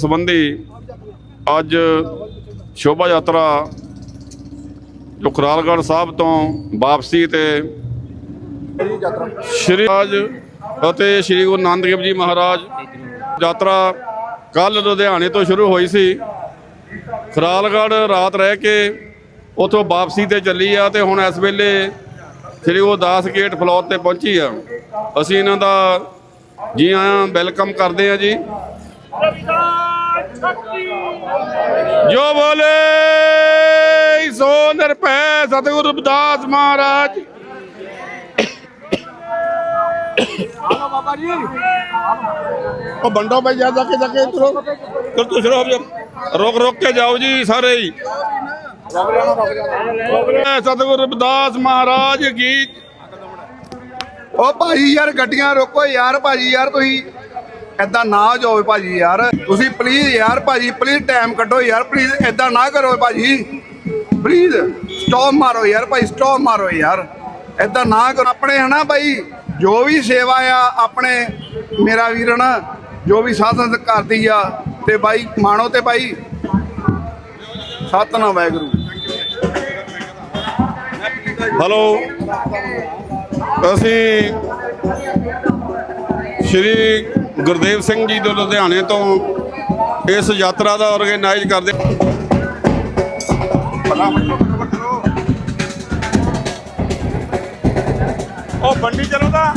ਸੰਬੰਧੀ ਅੱਜ ਸ਼ੋਭਾ ਯਾਤਰਾ ਜੋ ਖਰਾਲਗੜ੍ਹ ਸਾਹਿਬ ਤੋਂ ਵਾਪਸੀ ਤੇ ਸ਼੍ਰੀ ਰਾਜ ਅਤੇ ਸ਼੍ਰੀ ਗੁਰੂ ਨਾਨਕ ਦੇਵ ਜੀ ਮਹਾਰਾਜ ਯਾਤਰਾ ਕੱਲ ਲੁਧਿਆਣੇ ਤੋਂ ਸ਼ੁਰੂ ਹੋਈ ਸੀ। ਖਰਾਲਗੜ੍ਹ ਰਾਤ ਰਹਿ ਕੇ ਉਥੋਂ ਵਾਪਸੀ ਤੇ ਚੱਲੀ ਆ ਤੇ ਹੁਣ ਇਸ ਵੇਲੇ ਸ਼੍ਰੀ ਗੁਰੂ ਦਾਸ ਗੇਟ ਫਲੋਰ ਤੇ ਪਹੁੰਚੀ ਆ। ਅਸੀਂ ਇਹਨਾਂ ਦਾ ਜੀ ਆਇਆਂ ਵੈਲਕਮ ਕਰਦੇ ਆ ਜੀ। ਜੋ ਬੋਲੇ ਸੋ ਨਿਰਭੈ ਸਤਿਗੁਰੂ ਰਵਿਦਾਸ ਮਹਾਰਾਜ। ਉਹ ਬੰਡੋ ਭਾਈ ਜਾ ਜਾ ਕੇ ਜਾ ਕੇ ਇਧਰੋਂ। ਸ਼ੁਰੂ ਹੋ ਜਾ ਰੋਕ ਰੋਕ ਕੇ ਜਾਓ ਜੀ ਸਾਰੇ ਹੀ। ਸਤਿਗੁਰੂ ਰਵਿਦਾਸ ਮਹਾਰਾਜ ਕੀ ਓ ਭਾਜੀ ਯਾਰ ਗੱਡੀਆਂ ਰੋਕੋ ਯਾਰ ਭਾਜੀ ਯਾਰ ਤੁਸੀਂ ਐਦਾਂ ਨਾ ਜਾਓ ਭਾਜੀ ਯਾਰ। ਤੁਸੀਂ ਪਲੀਜ਼ ਯਾਰ ਭਾਜੀ ਪਲੀਜ਼ ਟਾਈਮ ਕੱਢੋ ਯਾਰ ਪਲੀਜ਼ ਐਦਾਂ ਨਾ ਕਰੋ ਭਾਜੀ। ਪਲੀਜ਼ ਸਟਾਪ ਮਾਰੋ ਯਾਰ ਭਾਈ ਸਟਾਪ ਮਾਰੋ ਯਾਰ। ਐਦਾਂ ਨਾ ਕਰੋ। ਆਪਣੇ ਹਨਾ ਭਾਈ, ਜੋ ਵੀ ਸੇਵਾ ਆ, ਆਪਣੇ ਮੇਰਾ ਵੀਰ ਨਾ ਜੋ ਵੀ ਸਾਧਨ ਕਰਦੀ ਆ, ਤੇ ਬਾਈ ਮਾਣੋ ਤੇ ਭਾਈ। ਸਤਨਾਮ ਵਾਹਿਗੁਰੂ। ਹਲੋ ਅਸੀਂ ਸ਼੍ਰੀ ਗੁਰਦੇਵ ਸਿੰਘ ਜੀ ਤੋਂ ਲੁਧਿਆਣੇ ਤੋਂ ਇਸ ਯਾਤਰਾ ਦਾ ਆਰਗੇਨਾਈਜ਼ ਕਰਦੇ ਉਹ ਬੰਡੀ ਚਲੋ ਤਾਂ।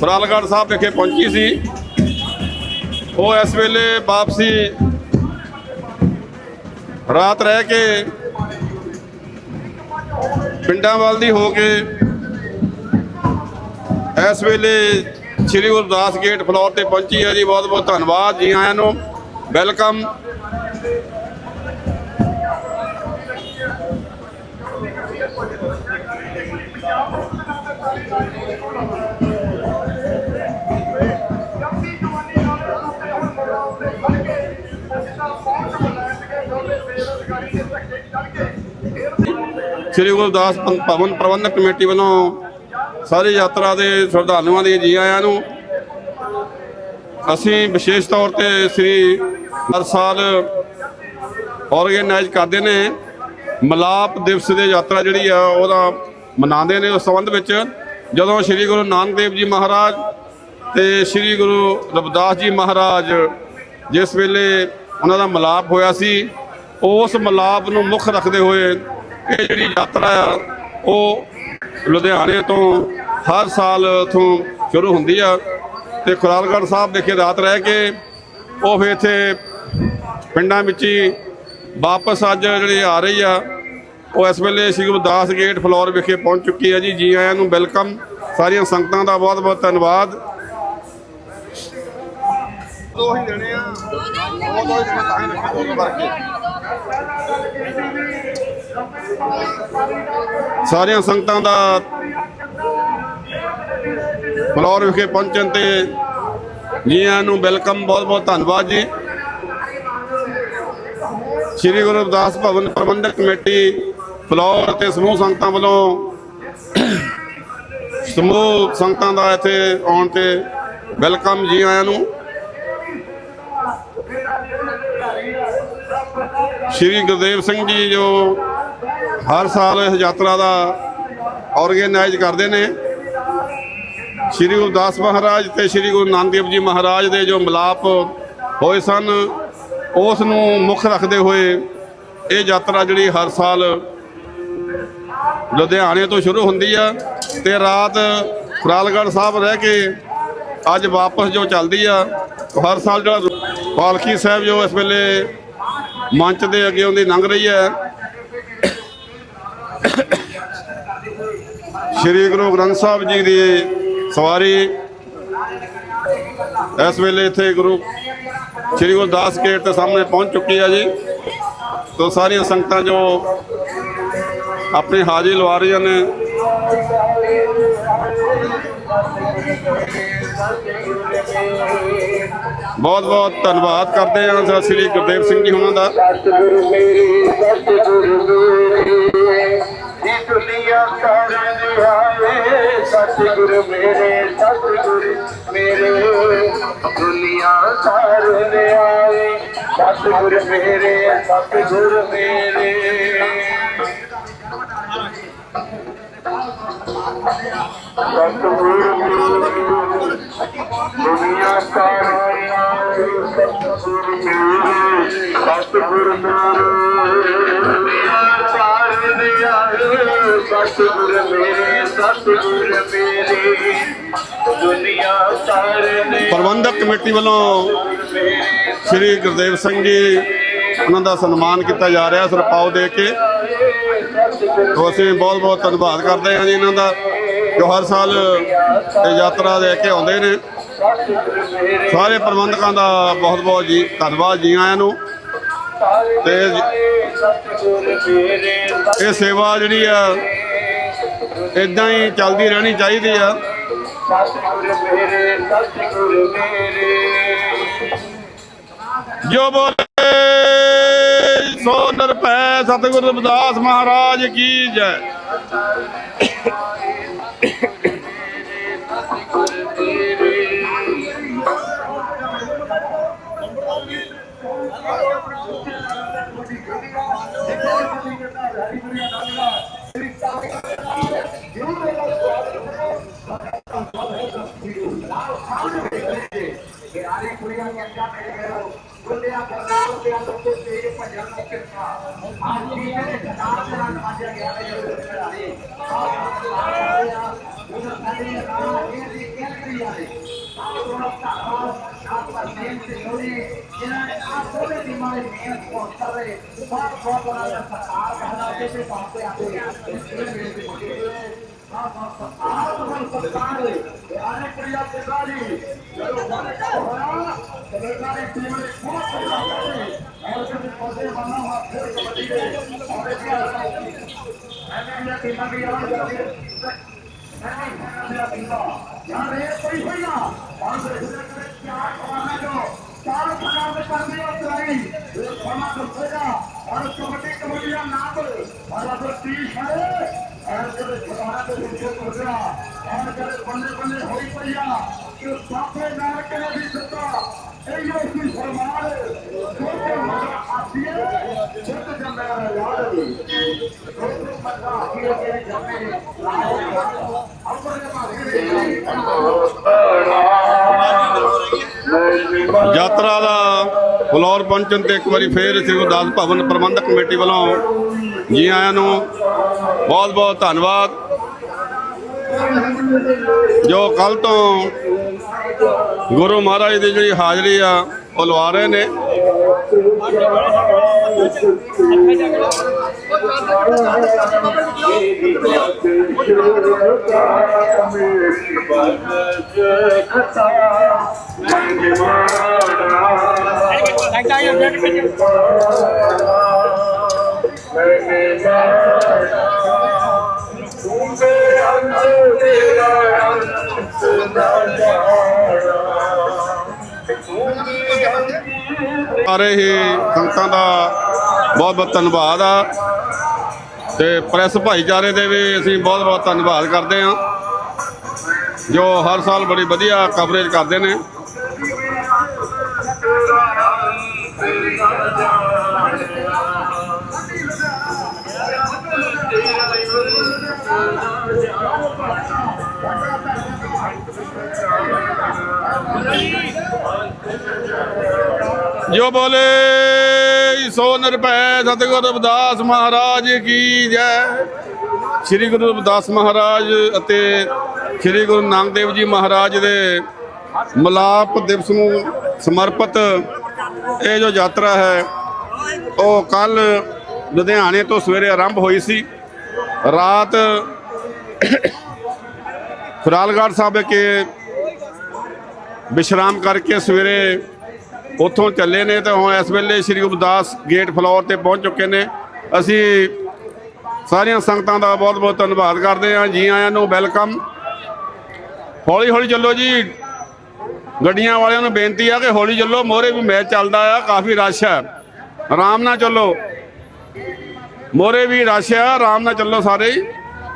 ਫਰਾਲਗੜ੍ਹ ਸਾਹਿਬ ਵਿਖੇ ਪਹੁੰਚੀ ਸੀ। ਉਹ ਇਸ ਵੇਲੇ ਵਾਪਸੀ ਰਾਤ ਰਹਿ ਕੇ ਪਿੰਡਾਂ ਵੱਲ ਦੀ ਹੋ ਕੇ ਇਸ ਵੇਲੇ ਸ੍ਰੀ ਗੁਰਦਾਸ ਗੇਟ ਫਲੋਰ ਤੇ ਪਹੁੰਚੀ ਹੈ ਜੀ। ਬਹੁਤ ਬਹੁਤ ਧੰਨਵਾਦ ਜੀ ਆਇਆਂ ਨੂੰ। ਵੈਲਕਮ ਸ੍ਰੀ ਗੁਰਦਾਸ ਭ- ਭਵਨ ਪ੍ਰਬੰਧਕ ਕਮੇਟੀ ਵੱਲੋਂ ਸਾਰੀ ਯਾਤਰਾ ਦੇ ਸ਼ਰਧਾਲੂਆਂ ਦੇ ਜੀ ਆਇਆਂ ਨੂੰ ਅਸੀਂ ਵਿਸ਼ੇਸ਼ ਤੌਰ ਤੇ ਸ੍ਰੀ ਹਰ ਸਾਲ ਆਰਗੇਨਾਈਜ਼ ਕਰਦੇ ਨੇ। ਮਲਾਪ ਦਿਵਸ ਦੇ ਯਾਤਰਾ ਜਿਹੜੀ ਆ, ਉਹਦਾ ਮਨਾਉਂਦੇ ਨੇ। ਉਸ ਸੰਬੰਧ ਵਿੱਚ ਜਦੋਂ ਸ੍ਰੀ ਗੁਰੂ ਨਾਨਕ ਦੇਵ ਜੀ ਮਹਾਰਾਜ ਤੇ ਸ੍ਰੀ ਗੁਰੂ ਰਵਿਦਾਸ ਜੀ ਮਹਾਰਾਜ ਜਿਸ ਵੇਲੇ ਉਹਨਾਂ ਦਾ ਮਲਾਪ ਹੋਇਆ ਸੀ, ਉਸ ਮਲਾਪ ਨੂੰ ਮੁੱਖ ਰੱਖਦੇ ਹੋਏ ਇਹ ਜਿਹੜੀ ਯਾਤਰਾ ਆ, ਉਹ ਲੁਧਿਆਣੇ ਤੋਂ ਹਰ ਸਾਲ ਉਥੋਂ ਸ਼ੁਰੂ ਹੁੰਦੀ ਆ ਤੇ ਖੁਰਾਲਗੜ੍ਹ ਸਾਹਿਬ ਵਿਖੇ ਰਾਤ ਰਹਿ ਕੇ ਉਹ ਫਿਰ ਇੱਥੇ ਪਿੰਡਾਂ ਵਿੱਚ ਹੀ ਵਾਪਸ ਅੱਜ ਜਿਹੜੀ ਆ ਰਹੀ ਆ, ਉਹ ਇਸ ਵੇਲੇ ਸ੍ਰੀ ਗੁਰਦਾਸ ਗੇਟ ਫਲੋਰ ਵਿਖੇ ਪਹੁੰਚ ਚੁੱਕੀ ਹੈ ਜੀ। ਜੀ ਆਇਆਂ ਨੂੰ ਵੈਲਕਮ। ਸਾਰੀਆਂ ਸੰਗਤਾਂ ਦਾ ਬਹੁਤ ਬਹੁਤ ਧੰਨਵਾਦ। ਦੋ ਹੀ ਦੇਣੇ ਆ। ਉਹ ਦੋ ਹੀ ਦੇਣੇ ਤਾਂ ਹੀ ਰੱਖੇ ਦੋ ਕਰਕੇ ਸਾਰੀਆਂ ਸੰਗਤਾਂ ਦਾ ਫਲੋਰ ਵਿਖੇ ਪਹੁੰਚਣ ਤੇ ਜੀਆਂ ਨੂੰ ਵੈਲਕਮ ਬਹੁਤ ਬਹੁਤ ਧੰਨਵਾਦ ਜੀ। ਸ੍ਰੀ ਗੁਰੂ ਰਵਿਦਾਸ ਭਵਨ ਪ੍ਰਬੰਧਕ ਕਮੇਟੀ ਫਲੋਰ ਤੇ ਸਮੂਹ ਸੰਗਤਾਂ ਵੱਲੋਂ ਸਮੂਹ ਸੰਗਤਾਂ ਦਾ ਇੱਥੇ ਆਉਣ ਤੇ ਵੈਲਕਮ ਜੀ ਆਇਆਂ ਨੂੰ। ਸ਼੍ਰੀ ਗੁਰਦੇਵ ਸਿੰਘ ਜੀ ਜੋ ਹਰ ਸਾਲ ਇਸ ਯਾਤਰਾ ਦਾ ਆਰਗੇਨਾਈਜ਼ ਕਰਦੇ ਨੇ। ਸ਼੍ਰੀ ਗੁਰਦਾਸ ਮਹਾਰਾਜ ਤੇ ਸ਼੍ਰੀ ਗੁਰੂ ਨਾਨਕ ਦੇਵ ਜੀ ਮਹਾਰਾਜ ਦੇ ਜੋ ਮਿਲਾਪ ਹੋਏ ਸਨ, ਉਸ ਨੂੰ ਮੁੱਖ ਰੱਖਦੇ ਹੋਏ ਇਹ ਯਾਤਰਾ ਜਿਹੜੀ ਹਰ ਸਾਲ ਲੁਧਿਆਣੇ ਤੋਂ ਸ਼ੁਰੂ ਹੁੰਦੀ ਆ ਤੇ ਰਾਤ ਫਰਾਲਗੜ੍ਹ ਸਾਹਿਬ ਰਹਿ ਕੇ ਅੱਜ ਵਾਪਸ ਜੋ ਚੱਲਦੀ ਆ, ਹਰ ਸਾਲ ਜਿਹੜਾ ਪਾਲਕੀ ਸਾਹਿਬ ਜੋ ਇਸ ਵੇਲੇ ਮੰਚ ਦੇ ਅੱਗੇ ਉਹਦੀ ਲੰਘ ਰਹੀ ਹੈ ਸ਼੍ਰੀ ਗੁਰੂ ਗ੍ਰੰਥ ਸਾਹਿਬ ਜੀ ਦੀ ਸਵਾਰੀ। ਇਸ ਵੇਲੇ ਇੱਥੇ ਗੁਰੂ ਸ਼੍ਰੀ ਗੁਰਦਾਸ ਗੇਟ ਦੇ ਸਾਹਮਣੇ ਪਹੁੰਚ ਚੁੱਕੀ ਹੈ ਜੀ। ਤੋਂ ਸਾਰੀਆਂ ਸੰਗਤਾਂ ਜੋ ਆਪਣੀ ਹਾਜ਼ਰੀ ਲਵਾ ਰਹੀਆਂ ਨੇ। ਬਹੁਤ ਬਹੁਤ ਧੰਨਵਾਦ ਕਰਦੇ ਹਾਂ ਸਤਿ ਸ੍ਰੀ ਗੁਰਦੇਵ ਸਿੰਘ ਜੀ ਉਹਨਾਂ ਦਾ। ਸਤਿਗੁਰੂ ਮੇਰੇ ਸਤਿਗੁਰੂ ਮੇਰੇ ਦੀ ਦੁਨੀਆ ਸਤਿਗੁਰ ਮੇਰੇ ਸਤਿਗੁਰ ਮੇਰੇ, ਦੁਨੀਆ ਸਾਰਨ ਆਏ। ਸਤਿਗੁਰ ਮੇਰੇ ਸਤਿਗੁਰ ਮੇਰੇ। ਸਤਿਗੁਰ ਮੇਰੇ, ਦੁਨੀਆ ਸਾਰਨ ਆਏ। ਸਤਿਗੁਰ ਮੇਰੇ ਸਤਿਗੁਰ ਮੇਰੇ। ਦੁਨੀਆ ਸਤਿਗੁਰ ਮੇਰੇ ਸਤਿਗੁਰ ਮੇਰੇ। ਦੁਨੀਆ ਸਾਰਨ ਪ੍ਰਬੰਧਕ ਕਮੇਟੀ ਵੱਲੋਂ ਸ੍ਰੀ ਗੁਰਦੇਵ ਸਿੰਘ ਜੀ, ਉਹਨਾਂ ਦਾ ਸਨਮਾਨ ਕੀਤਾ ਜਾ ਰਿਹਾ ਸਰਪਾਉ ਦੇ ਕੇ। ਤੋ ਅਸੀਂ ਬਹੁਤ ਬਹੁਤ ਧੰਨਵਾਦ ਕਰਦੇ ਹਾਂ ਜੀ ਇਹਨਾਂ ਦਾ, ਜੋ ਹਰ ਸਾਲ ਇਹ ਯਾਤਰਾ ਦੇ ਕੇ ਆਉਂਦੇ ਨੇ। ਸਾਰੇ ਪ੍ਰਬੰਧਕਾਂ ਦਾ ਬਹੁਤ ਬਹੁਤ ਜੀ, ਧੰਨਵਾਦ ਜੀ ਆਇਆਂ ਨੂੰ। ਤੇ ਇਹ ਸੇਵਾ ਜਿਹੜੀ ਆ ਇਦਾਂ ਹੀ ਚੱਲਦੀ ਰਹਿਣੀ ਚਾਹੀਦੀ ਆ। ਜੋ ਬੋਲੇ, ਸੋ ਨਿਰਭੈ ਸਤਿਗੁਰ ਰਵਿਦਾਸ ਮਹਾਰਾਜ ਕੀ ਜੈ। gente dove era solo di mare meno portare qua qua la casa la gente parte a te Thank you. और कबड्डी कबड्डी का नाम और अगर तीस है और जब खुदा के पीछे कर गया और जब बल्ले बल्ले हो पैया तो साफे ना के भी सत्ता ਇਹ ਜੋ ਕੀ ਫਰਮਾਨ ਜੋ ਤੇ ਮਜ਼ਾ ਆਤੀ ਹੈ ਜਿੱਤ ਜੰਮੇਗਾ ਯਾਰ ਯਾਤਰਾ ਦਾ ਫਲੋਰ ਪਹੁੰਚਣ ਤੇ ਇੱਕ ਵਾਰੀ ਫੇਰ ਸ੍ਰੀ ਗੁਰਦਾਸ ਭਵਨ ਪ੍ਰਬੰਧਕ ਕਮੇਟੀ ਵੱਲੋਂ ਜੀ ਆਇਆਂ ਨੂੰ ਬਹੁਤ ਬਹੁਤ ਧੰਨਵਾਦ। ਜੋ ਕੱਲ ਤੋਂ ਗੁਰੂ ਮਹਾਰਾਜ ਦੀ ਜਿਹੜੀ ਹਾਜ਼ਰੀ ਆ, ਉਹ ਲਵਾ ਰਹੇ ਨੇ। ਸਾਰੇ ਹੀ ਸੰਗਤਾਂ ਦਾ ਬਹੁਤ ਬਹੁਤ ਧੰਨਵਾਦ ਆ। ਤੇ ਪ੍ਰੈਸ ਭਾਈਚਾਰੇ ਦੇ ਵੀ ਅਸੀਂ ਬਹੁਤ ਬਹੁਤ ਧੰਨਵਾਦ ਕਰਦੇ ਹਾਂ। ਜੋ ਹਰ ਸਾਲ ਬੜੀ ਵਧੀਆ ਕਵਰੇਜ ਕਰਦੇ ਨੇ। ਜੋ ਬੋਲੇ ਸੋ ਨਿਰਭੈ ਸਤਿਗੁਰ ਰਵਿਦਾਸ ਮਹਾਰਾਜ ਕੀ ਜੈ। ਸ੍ਰੀ ਗੁਰੂ ਰਵਿਦਾਸ ਮਹਾਰਾਜ ਅਤੇ ਸ੍ਰੀ ਗੁਰੂ ਨਾਨਕ ਦੇਵ ਜੀ ਮਹਾਰਾਜ ਦੇ ਮਲਾਪ ਦਿਵਸ ਨੂੰ ਸਮਰਪਿਤ ਇਹ ਜੋ ਯਾਤਰਾ ਹੈ, ਉਹ ਕੱਲ ਲੁਧਿਆਣੇ ਤੋਂ ਸਵੇਰੇ ਆਰੰਭ ਹੋਈ ਸੀ। ਰਾਤ ਫਰਾਲਗੜ੍ਹ ਸਾਹਿਬ ਕੇ ਵਿਸ਼ਰਾਮ ਕਰਕੇ ਸਵੇਰੇ ਉੱਥੋਂ ਚੱਲੇ ਨੇ ਤੇ ਹੁਣ ਇਸ ਵੇਲੇ ਸ੍ਰੀ ਗੁਰਦਾਸ ਗੇਟ ਫਲੋਰ ਤੇ ਪਹੁੰਚ ਚੁੱਕੇ ਨੇ। ਅਸੀਂ ਸਾਰੀਆਂ ਸੰਗਤਾਂ ਦਾ ਬਹੁਤ ਬਹੁਤ ਧੰਨਵਾਦ ਕਰਦੇ ਹਾਂ। ਜੀ ਆਇਆਂ ਨੂੰ ਵੈਲਕਮ। ਹੌਲੀ ਹੌਲੀ ਚੱਲੋ ਜੀ। ਗੱਡੀਆਂ ਵਾਲਿਆਂ ਨੂੰ ਬੇਨਤੀ ਆ ਕਿ ਹੌਲੀ ਚੱਲੋ। ਮੋਰੇ ਵੀ ਮੈਚ ਚੱਲਦਾ ਆ। ਕਾਫੀ ਰਸ਼ ਹੈ। ਆਰਾਮ ਨਾਲ ਚੱਲੋ। ਮੋਰੇ ਵੀ ਰਸ਼ ਹੈ ਆਰਾਮ ਨਾਲ ਚੱਲੋ ਸਾਰੇ।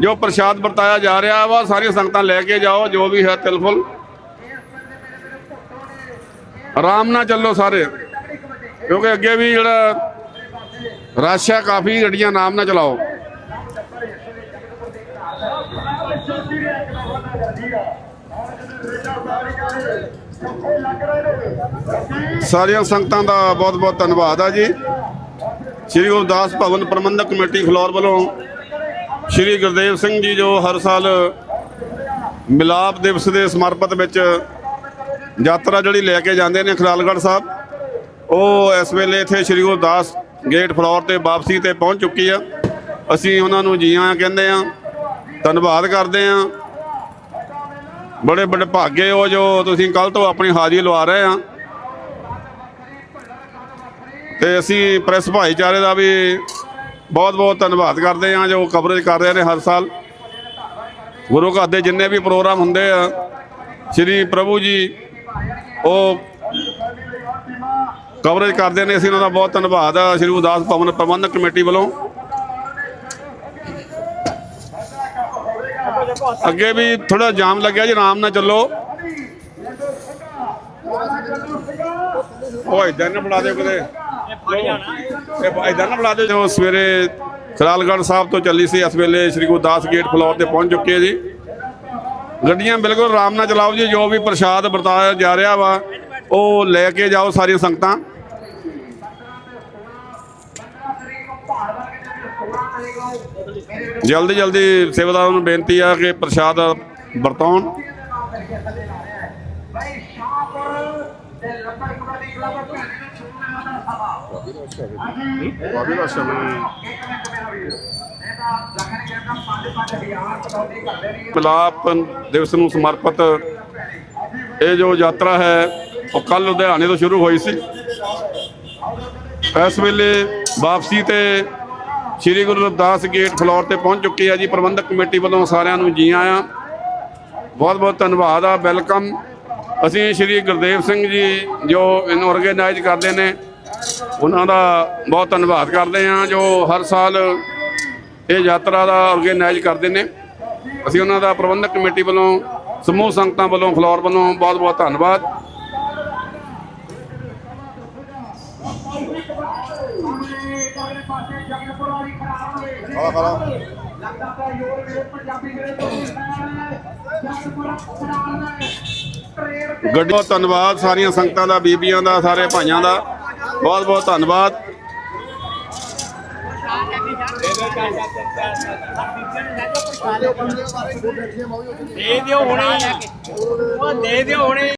ਜੋ ਪ੍ਰਸ਼ਾਦ ਵਰਤਾਇਆ ਜਾ ਰਿਹਾ ਵਾ, ਸਾਰੀਆਂ ਸੰਗਤਾਂ ਲੈ ਕੇ ਜਾਓ। ਜੋ ਵੀ ਹੈ ਤਿਲਫੁਲ ਆਰਾਮ ਨਾਲ ਚੱਲੋ ਸਾਰੇ। ਕਿਉਂਕਿ ਅੱਗੇ ਵੀ ਜਿਹੜਾ ਰਸ਼ ਹੈ, ਕਾਫੀ ਗੱਡੀਆਂ ਆਰਾਮ ਨਾਲ ਚਲਾਓ। ਸਾਰੀਆਂ ਸੰਗਤਾਂ ਦਾ ਬਹੁਤ ਬਹੁਤ ਧੰਨਵਾਦ ਆ ਜੀ। ਸ੍ਰੀ ਗੁਰਦਾਸ ਭਵਨ ਪ੍ਰਬੰਧਕ ਕਮੇਟੀ ਫਲੋਰ ਵੱਲੋਂ ਸ੍ਰੀ ਗੁਰਦੇਵ ਸਿੰਘ ਜੀ ਜੋ ਹਰ ਸਾਲ ਮਿਲਾਪ ਦਿਵਸ ਦੇ ਸਮਰਪਿਤ ਵਿੱਚ ਯਾਤਰਾ ਜਿਹੜੀ ਲੈ ਕੇ ਜਾਂਦੇ ਨੇ ਖਿਲਾਲਗੜ੍ਹ ਸਾਹਿਬ, ਉਹ ਇਸ ਵੇਲੇ ਇੱਥੇ ਸ੍ਰੀ ਗੁਰਦਾਸ ਗੇਟ ਫਲੋਰ ਤੇ ਵਾਪਸੀ ਤੇ ਪਹੁੰਚ ਚੁੱਕੀ ਆ। ਅਸੀਂ ਉਹਨਾਂ ਨੂੰ ਜੀ ਆਇਆਂ ਕਹਿੰਦੇ ਆ, ਧੰਨਵਾਦ ਕਰਦੇ ਆ। ਬੜੇ ਬੜੇ ਭਾਗੇ ਹੋ ਜੋ ਤੁਸੀਂ ਕੱਲ ਤੋਂ ਆਪਣੀ ਹਾਜ਼ਰੀ ਲਵਾ ਰਹੇ ਆ। ਤੇ ਅਸੀਂ ਪ੍ਰੈਸ ਭਾਈਚਾਰੇ ਦਾ ਵੀ ਬਹੁਤ ਬਹੁਤ ਧੰਨਵਾਦ ਕਰਦੇ ਆ, ਜੋ ਕਵਰੇਜ ਕਰ ਰਹੇ ਨੇ ਹਰ ਸਾਲ। ਗੁਰੂ ਘਰ ਦੇ ਜਿੰਨੇ ਵੀ ਪ੍ਰੋਗਰਾਮ ਹੁੰਦੇ ਆ, ਸ੍ਰੀ ਪ੍ਰਭੂ ਜੀ ਉਹ ਕਵਰੇਜ ਕਰਦੇ ਨੇ, ਅਸੀਂ ਉਹਨਾਂ ਦਾ ਬਹੁਤ ਧੰਨਵਾਦ ਆ। ਸ੍ਰੀ ਉਦਾਸ ਭਵਨ ਪ੍ਰਬੰਧਕ ਕਮੇਟੀ ਵੱਲੋਂ। ਅੱਗੇ ਵੀ ਥੋੜਾ ਜਾਮ ਲੱਗਿਆ ਜੀ, ਆਰਾਮ ਨਾਲ ਚੱਲੋ। ਉਹ ਇਧਰ ਨਾ ਬੁਲਾ ਦਿਓ ਕਿਤੇ। ਇਹ ਇਧਰ ਨਾ ਬੁਲਾ ਦਿਓ ਜੋ ਸਵੇਰੇ ਖਲਾਲਗੜ੍ਹ ਸਾਹਿਬ ਤੋਂ ਚੱਲੀ ਸੀ, ਇਸ ਵੇਲੇ ਸ੍ਰੀ ਗੁਰਦਾਸ ਗੇਟ ਫਲੋਰ ਤੇ ਪਹੁੰਚ ਚੁੱਕੇ ਜੀ। ਗੱਡੀਆਂ ਬਿਲਕੁਲ ਆਰਾਮ ਨਾਲ ਚਲਾਓ ਜੀ, ਜੋ ਵੀ ਪ੍ਰਸ਼ਾਦ ਵਰਤਾਇਆ ਜਾ ਰਿਹਾ ਵਾ, ਉਹ ਲੈ ਕੇ ਜਾਓ ਸਾਰੀਆਂ ਸੰਗਤਾਂ। ਜਲਦੀ ਜਲਦੀ ਸੇਵਾਦਾਰਾਂ ਨੂੰ ਬੇਨਤੀ ਆ ਕਿ ਪ੍ਰਸ਼ਾਦ ਵਰਤਾਉਣ। ਭਾਈ ਦਾ ਸ਼ਬਦ ਇੱਕ ਮਿਲਾਪ ਦਿਵਸ ਨੂੰ ਸਮਰਪਿਤ ਇਹ ਜੋ ਯਾਤਰਾ ਹੈ, ਉਹ ਕੱਲ ਲੁਧਿਆਣੇ ਤੋਂ ਸ਼ੁਰੂ ਹੋਈ ਸੀ। ਇਸ ਵੇਲੇ ਵਾਪਸੀ ਤੇ ਸ੍ਰੀ ਗੁਰੂ ਰਵਿਦਾਸ ਗੇਟ ਫਲੋਰ ਤੇ ਪਹੁੰਚ ਚੁੱਕੀ ਹੈ ਜੀ। ਪ੍ਰਬੰਧਕ ਕਮੇਟੀ ਵੱਲੋਂ ਸਾਰਿਆਂ ਨੂੰ ਜੀ ਆਇਆਂ। ਬਹੁਤ ਬਹੁਤ ਧੰਨਵਾਦ ਆ, ਵੈਲਕਮ। ਅਸੀਂ ਸ੍ਰੀ ਗੁਰਦੇਵ ਸਿੰਘ ਜੀ, ਜੋ ਇਹਨੂੰ ਆਰਗੇਨਾਈਜ਼ ਕਰਦੇ ਨੇ, ਉਹਨਾਂ ਦਾ ਬਹੁਤ ਧੰਨਵਾਦ ਕਰਦੇ ਹਾਂ, ਜੋ ਹਰ ਸਾਲ ਇਹ ਯਾਤਰਾ ਦਾ ਆਰਗੇਨਾਈਜ਼ ਕਰਦੇ ਨੇ। ਅਸੀਂ ਉਹਨਾਂ ਦਾ ਪ੍ਰਬੰਧਕ ਕਮੇਟੀ ਵੱਲੋਂ, ਸਮੂਹ ਸੰਗਤਾਂ ਵੱਲੋਂ, ਫਲੋਰ ਵੱਲੋਂ ਬਹੁਤ ਬਹੁਤ ਧੰਨਵਾਦ। ਅਗਲੇ ਪਾਸੇ ਲੱਗਦਾ ਤਾਂ ਯੋਰ ਮੇਰੇ ਪੰਜਾਬੀ ਮੇਰੇ ਤੋਂ ਜਗਤਪੁਰ ਖੜਾ ਗੱਡੀ ਬਹੁਤ ਧੰਨਵਾਦ ਸਾਰੀਆਂ ਸੰਗਤਾਂ ਦਾ, ਬੀਬੀਆਂ ਦਾ, ਸਾਰੇ ਭਾਈਆਂ ਦਾ। ਬਹੁਤ ਬਹੁਤ ਧੰਨਵਾਦ। ਦੇ ਦਿਓ ਹੁਣੇ। ਉਹ ਦੇ ਦਿਓ ਹੁਣੇ।